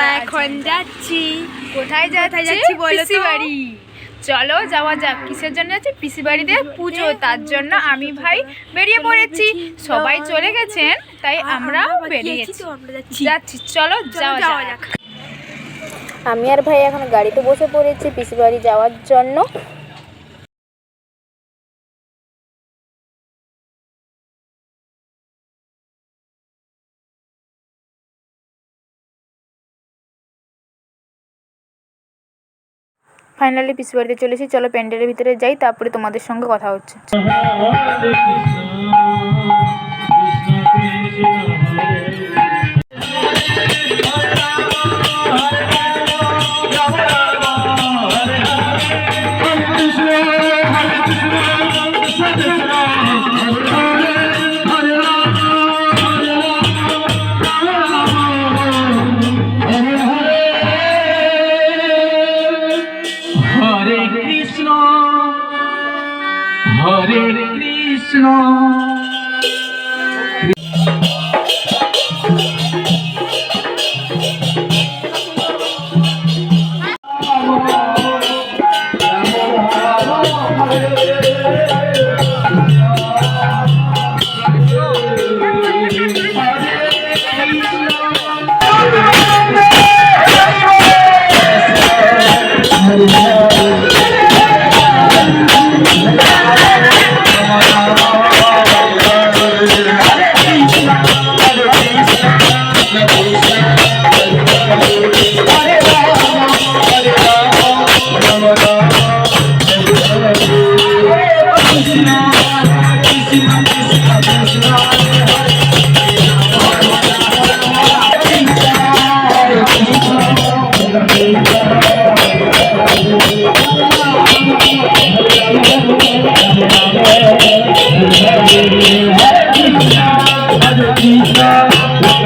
আমরা এখন যাচ্ছি। কোথায় যাচ্ছি যাচ্ছি বলো তো? বাড়ি। চলো যাওয়া যাক কিসের জন্য যাচ্ছি? পিসি বাড়িতে পুজো তার জন্য আমি ভাই বেরিয়ে পড়েছি। সবাই চলে গেছেন তাই আমরা বেরিয়েছি যাচ্ছি। যাচ্ছি চলো যাওয়া যাওয়া যাক। আমি আর ভাই এখন গাড়িতে বসে পড়েছি পিসি বাড়ি যাওয়ার জন্য। ফাইনালি পিসি বাড়িতে চলেছি চলো প্যান্ডেলের ভিতরে যাই তারপরে তোমাদের সঙ্গে কথা হচ্ছে। হরে কৃষ্ণ।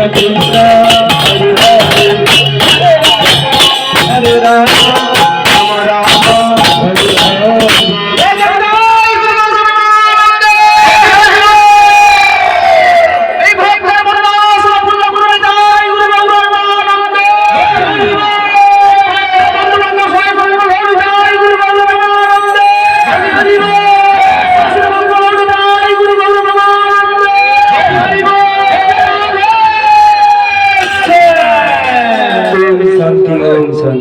হরে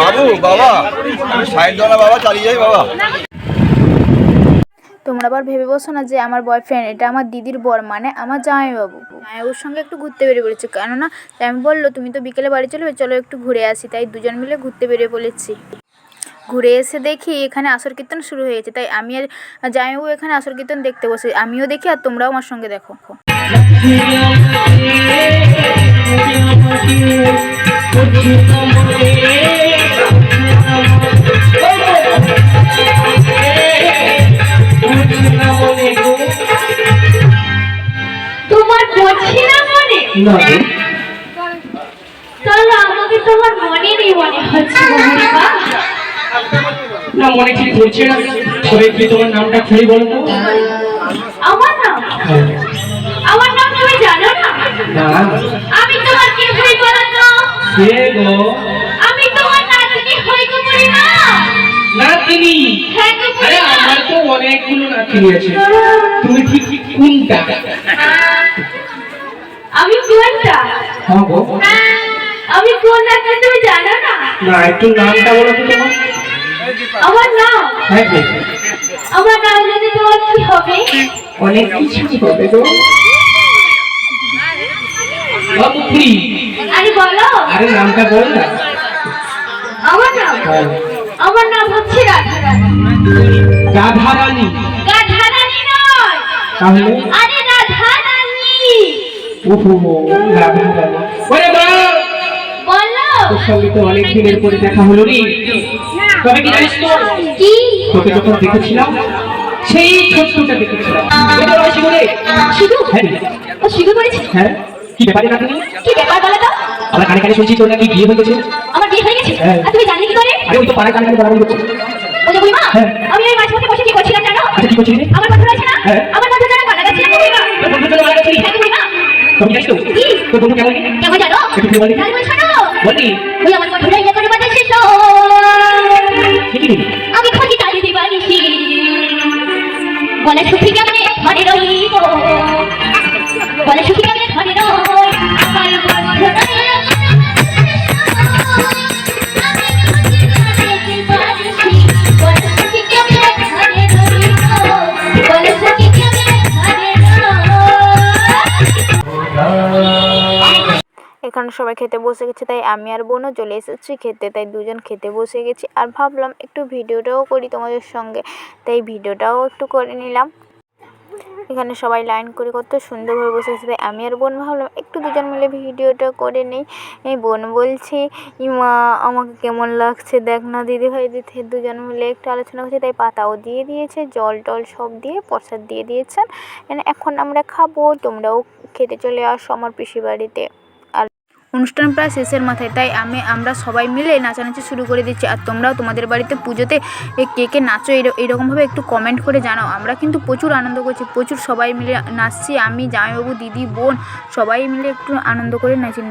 বাবু, বাবা বাবা, চালিয়ে যাই, বাবা। তোমরা আবার ভেবে বসো না যে আমার বয়ফ্রেন্ড এটা আমার দিদির বর মানে আমার জামাইবাবু। জামাইবাবুর সঙ্গে একটু ঘুরতে বেরিয়ে পড়েছে, কেননা আমি বলল, তুমি তো বিকেলে বাড়ি চলবে চলো একটু ঘুরে আসি। তাই দুজন মিলে ঘুরতে বেরিয়ে পড়েছি। ঘুরে এসে দেখি এখানে আসর কীর্তন শুরু হয়েছে তাই আমি আর জামাইবাবু এখানে আসর কীর্তন দেখতে বসে, আমিও দেখি আর তোমরাও আমার সঙ্গে দেখো। মনে? তাহলে আমাকে তোমার মনে নেই মনে হচ্ছে না মনে ঠিক পড়ছে না। তবে কি তোমার নামটা খুলে বলো আমার নাম? আমার নাম তুমি জানো না? আমি তোমার কে হই বলো কে গো আমি তোমার নাতনি হই গো বুড়িমা নাতনি হ্যাঁ গো আরে আমার তো অনেকগুলো নাতনি আছে তুমি ঠিক কোনটা আমি কোনটা হ্যাঁ গো আমি কোন নাতনি তুমি জানো না না একটু নামটা বলো তো তোমার আমার নাম হ্যাঁ গো আমার নাম যদি তোমার কি হবে অনেক কিছু হবে গো বাবু আরে বলো। আরে নামটা বল না। আমার নাম? হ্যাঁ। আমার নাম হচ্ছে রাধা রানী রাধা রানী রাধা রানী নয়। তাহলে? আরে রাধা রানী ওহো রাধা রানী ওরে মা! বলো। তোর সঙ্গে তো অনেক দিনের পরে দেখা হলো রে। তবে কি জানিস তো? কি? তোকে যখন দেখেছিলাম সেই ছোট্টটা দেখেছিলাম। জীবনে হ্যাঁ। রে। ও শুধু করেছে হ্যাঁ। কি ব্যাপারে না কি ব্যাপার বলো তো? আমার কানে কানে শুনছি তোর নাকি বিয়ে হয়ে গেছে? আমার বিয়ে হয়ে গেছে? হ্যাঁ। আর তুমি জানলে কি করে? আরে ওই তো পাড়ায় কানে কানে বলাবলি করছে। ও যে বুড়িমা? হ্যাঁ। আমি ওই মাঝ মধ্যে বসে কি করছিলাম জানো? আচ্ছা কি করছিস রে আমার বন্ধু আছে না? হ্যাঁ। আমার বন্ধু জানা গানা গাচ্ছিলাম তো বুড়িমা। তোর মারা গেছিলি হ্যাঁ গো বুড়িমা। তুমি জানিস তো? তোর বন্ধু কেমন কেমন জানো? একটু বলি। তাহলে বলছো না। বলি ওই আমার বন্ধুরা ইয়ে করে বাজে শেষ আমি খুঁজি তালি দিবানিসি বলে সুখী কেমনে? ঘরে রইব। বলে সুখী এখানে সবাই খেতে বসে গেছে, তাই আমি আর বোনও চলে এসেছি খেতে, তাই দুজন খেতে বসে গেছি। আর ভাবলাম একটু ভিডিওটাও করি তোমাদের সঙ্গে, তাই ভিডিওটাও একটু করে নিলাম। এখানে সবাই লাইন করে কত সুন্দরভাবে বসে আছে। আমি আর বোন ভাবলাম একটু দুজন মিলে ভিডিওটা করে নেই। এই বোন বলছে, ইমা, আমাকে কেমন লাগছে দেখ না দিদি ভাই দিদি দুজন মিলে একটু আলোচনা করছে, তাই পাতাও দিয়ে দিয়েছে, জল টল সব দিয়ে প্রসাদ দিয়ে দিয়েছেন। এখন আমরা খাব, তোমরাও খেতে চলে আসো আমার পিসি বাড়িতে। অনুষ্ঠান প্রায় শেষের মাথায়, তাই আমি, আমরা সবাই মিলে নাচানাচি শুরু করে দিচ্ছি। আর তোমরাও তোমাদের বাড়িতে পুজোতে কে কে নাচো, এর- এরকমভাবে একটু কমেন্ট করে জানাও। আমরা কিন্তু প্রচুর আনন্দ করছি, প্রচুর সবাই মিলে নাচছি, আমি, জামাইবাবু, দিদি, বোন, সবাই মিলে একটু আনন্দ করে নাচি।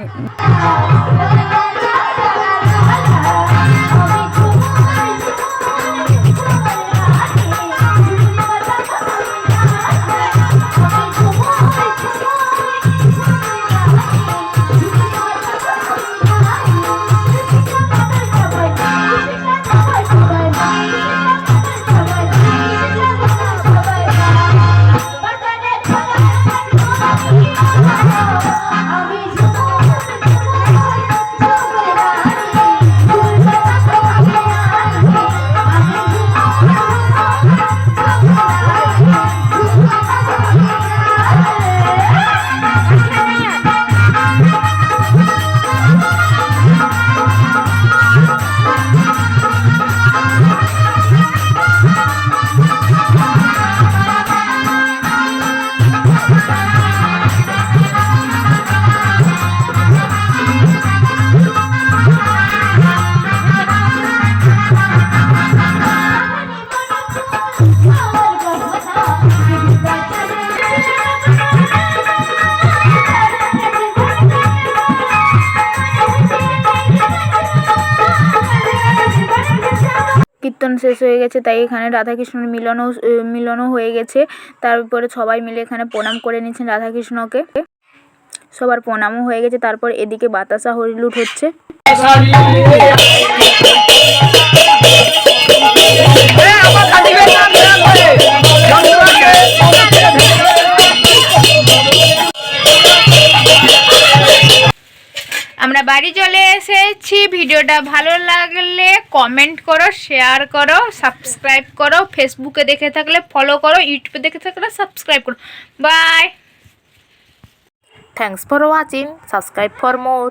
শেষ হয়ে গেছে, তাই এখানে রাধাকৃষ্ণের মিলনও মিলনও হয়ে গেছে। তারপরে সবাই মিলে এখানে প্রণাম করে নিচ্ছেন রাধাকৃষ্ণকে। সবার প্রণামও হয়ে গেছে, তারপর এদিকে বাতাসা হরিলুট হচ্ছে। আমরা বাড়ি চলে এসেছি। ভিডিওটা ভালো লাগলে কমেন্ট করো শেয়ার করো সাবস্ক্রাইব করো ফেসবুকে দেখে থাকলে ফলো করো ইউটিউবে দেখে থাকলে সাবস্ক্রাইব করো। Bye thanks for watching subscribe for more